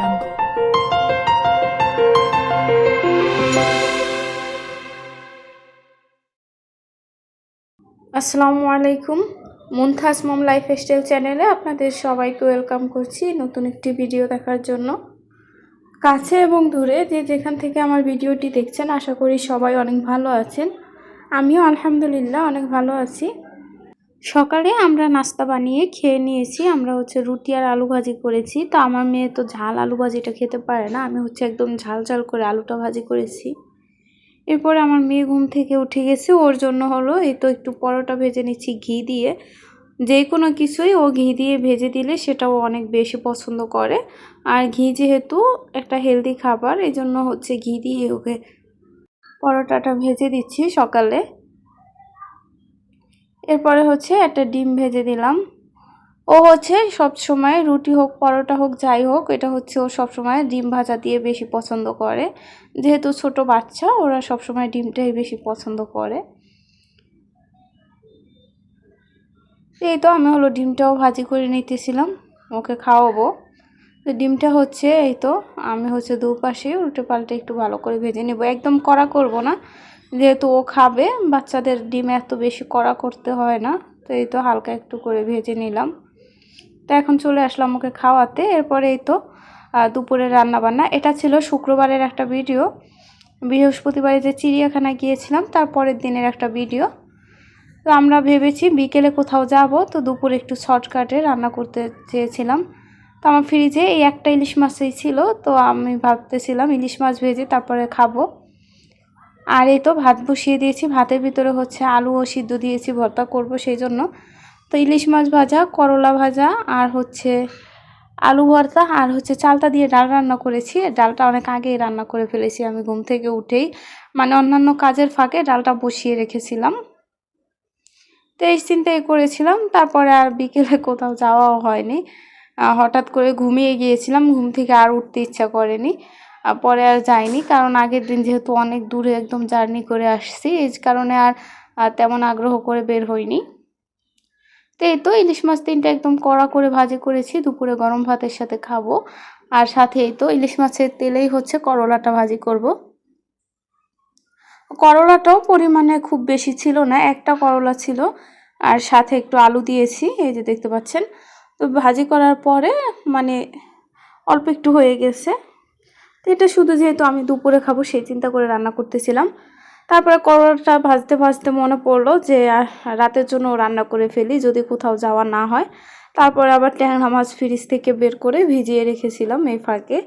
jungle. আসসালামু আলাইকুম। মুনথাস মম life চ্যানেলে আপনাদের সবাইকে ওয়েলকাম করছি নতুন একটি ভিডিও দেখার জন্য। কাছে এবং দূরে যে যেখান থেকে আমার ভিডিওটি দেখছেন, আশা করি সবাই অনেক ভালো আছেন। আমিও আলহামদুলিল্লাহ অনেক ভালো আছি। সকালে আমরা নাস্তা বানিয়ে খেয়ে নিয়েছি। আমরা হচ্ছে রুটি আর আলু ভাজি করেছি। তো আমার মেয়ে তো ঝাল আলু ভাজিটা খেতে পারে না। আমি হচ্ছে একদম ঝাল ঝাল করে আলুটা ভাজি করেছি। এরপরে আমার মেয়ে ঘুম থেকে উঠে গেছে। ওর জন্য হলো এই তো একটু পরোটা ভেজে নিচ্ছি ঘি দিয়ে। যে কোনো কিছুই ও ঘি দিয়ে ভেজে দিলে সেটাও অনেক বেশি পছন্দ করে। আর ঘি যেহেতু একটা হেলদি খাবার এই জন্য হচ্ছে ঘি দিয়ে ওকে পরোটাটা ভেজে দিচ্ছি সকালে। এরপরে হচ্ছে একটা ডিম ভেজে দিলাম। ও হচ্ছে সব সময় রুটি হোক, পরোটা হোক, যাই হোক, এটা হচ্ছে ও সব সময় ডিম ভাজা দিয়ে বেশি পছন্দ করে। যেহেতু ছোট বাচ্চা, ওরা সব সময় ডিমটাই বেশি পছন্দ করে। এই তো আমি হলো ডিমটাও ভাজি করে নিতেছিলাম, ওকে খাওয়াবো। তো ডিমটা হচ্ছে এই তো, আমি হচ্ছে দুপাশে উল্টে পাল্টে একটু ভালো করে ভেজে নেব। একদম কড়া করব না যেহেতু ও খাবে, বাচ্চাদের ডিম এত বেশি কড়া করতে হয় না, তো এই তো হালকা একটু করে ভেজে নিলাম। তো এখন চলে আসলাম ওকে খাওয়াতে। এরপরে এই তো দুপুরে রান্না বান্না এটা ছিল শুক্রবারের একটা ভিডিও। বৃহস্পতিবারে যে চিড়িয়াখানায় গিয়েছিলাম তারপরের দিনের একটা ভিডিও। তো আমরা ভেবেছি বিকেলে কোথাও যাব, তো দুপুরে একটু শর্টকাটে রান্না করতে চেয়েছিলাম। তো আমার ফ্রিজে এই একটা ইলিশ মাছই ছিল, তো আমি ভাবতেছিলাম ইলিশ মাছ ভেজে তারপরে খাব। আর এই তো ভাত বসিয়ে দিয়েছি। ভাতের ভিতরে হচ্ছে আলু ও সিদ্ধ দিয়েছি, ভর্তা করব সেই জন্য। তো ইলিশ মাছ ভাজা, করলা ভাজা আর হচ্ছে আলু ভর্তা আর হচ্ছে চালটা দিয়ে ডাল রান্না করেছি। ডালটা অনেক আগেই রান্না করে ফেলেছি আমি ঘুম থেকে উঠেই। মানে অন্যান্য কাজের ফাঁকে ডালটা বসিয়ে রেখেছিলাম। তো এই চিন্তাই করেছিলাম, তারপরে আর বিকেলে কোথাও যাওয়াও হয়নি। হঠাৎ করে ঘুমিয়ে গিয়েছিলাম, ঘুম থেকে আর উঠতে ইচ্ছা করেনি। পরে আর যাইনি। কারণ আগের দিন যেহেতু অনেক দূরে একদম জার্নি করে আসছি, এই কারণে আর তেমন আগ্রহ করে বের হইনি। তো এই তো ইলিশ মাছ তিনটা একদম কড়া করে ভাজি করেছি, দুপুরে গরম ভাতের সাথে খাব। আর সাথে এই তো ইলিশ মাছের তেলেই হচ্ছে করলাটা ভাজি করব। করলাটাও পরিমাণে খুব বেশি ছিল না, একটা করলা ছিল। আর সাথে একটু আলু দিয়েছি, এই যে দেখতে পাচ্ছেন। তো ভাজি করার পরে মানে অল্প একটু হয়ে গেছে। তো এটা শুধু যেহেতু আমি দুপুরে খাব, সেই চিন্তা করে রান্না করতেছিলাম। তারপরে করলাটা ভাজতে ভাজতে মনে পড়ল যে রাতের জন্য রান্না করে ফেলি, যদি কোথাও যাওয়া না হয়। তারপরে আবার ট্যাংরা মাছ ফ্রিজ থেকে বের করে ভিজিয়ে রেখেছিলাম এই ফাঁকে।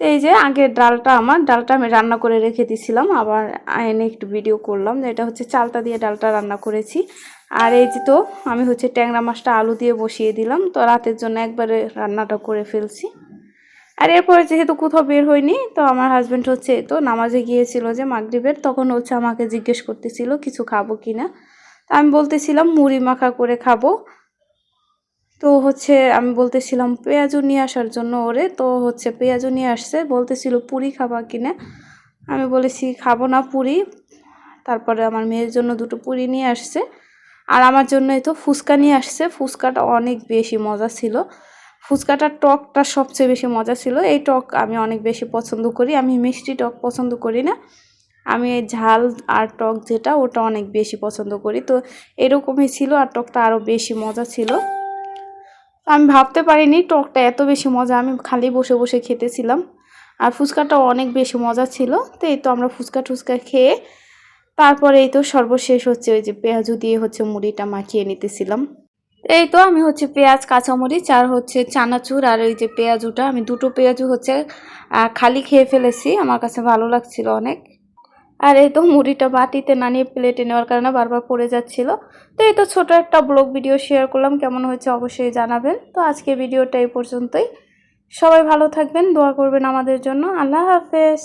তো এই যে, আগের ডালটা আমার, ডালটা আমি রান্না করে রেখে দিয়েছিলাম আবার এনে একটু ভিডিও করলাম এটা হচ্ছে চালটা দিয়ে ডালটা রান্না করেছি। আর এই যে তো, আমি হচ্ছে ট্যাংরা মাছটা আলু দিয়ে বসিয়ে দিলাম। তো রাতের জন্য একবারে রান্নাটা করে ফেলছি। আর এরপরে যেহেতু কোথাও বের হয়নি তো আমার হাজব্যান্ড হচ্ছে তো নামাজে গিয়েছিল যে মাগরীবের, তখন হচ্ছে আমাকে জিজ্ঞেস করতেছিল, কিছু খাব কি না তা আমি বলতেছিলাম, মুড়ি মাখা করে খাব। তো হচ্ছে আমি বলতেছিলাম, পেঁয়াজও নিয়ে আসার জন্য ওরে, তো হচ্ছে পেঁয়াজও নিয়ে আসছে। বলতেছিল, পুরি খাবা কিনা? আমি বলেছি, খাব না পুরি। তারপরে আমার মেয়ের জন্য দুটো পুরি নিয়ে আসছে। আর আমার জন্য এই তো ফুচকা নিয়ে আসছে। ফুচকাটা অনেক বেশি মজা ছিল। ফুচকাটার টকটা সবচেয়ে বেশি মজা ছিল। এই টক আমি অনেক বেশি পছন্দ করি। আমি মিষ্টি টক পছন্দ করি না। আমি এই ঝাল আর টক যেটা, ওটা অনেক বেশি পছন্দ করি। তো এরকমই ছিল আর টকটা আরও বেশি মজা ছিল। আমি ভাবতে পারিনি টকটা এত বেশি মজা। আমি খালি বসে বসে খেতেছিলাম। আর ফুচকাটাও অনেক বেশি মজা ছিল। তো এই তো আমরা ফুচকা টুচকা খেয়ে তারপরে এই তো সর্বশেষ হচ্ছে ওই যে পেঁয়াজু দিয়ে হচ্ছে মুড়িটা মাখিয়ে নিতেছিলাম। এই তো আমি হচ্ছে পেঁয়াজ, কাঁচামরিচ আর হচ্ছে চানাচুর আর ওই যে পেঁয়াজুটা। আমি দুটো পেঁয়াজু হচ্ছে খালি খেয়ে ফেলেছি, আমার কাছে ভালো লাগছিল অনেক। আর এই তো মুড়িটা বাটিতে না নিয়ে প্লেটে নেওয়ার কারণে বারবার পড়ে যাচ্ছিল। তো এই তো ছোটো একটা ব্লগ ভিডিও শেয়ার করলাম, কেমন হয়েছে অবশ্যই জানাবেন। তো আজকে ভিডিওটা এই পর্যন্তই। সবাই ভালো থাকবেন, দোয়া করবেন আমাদের জন্য। আল্লাহ হাফেজ।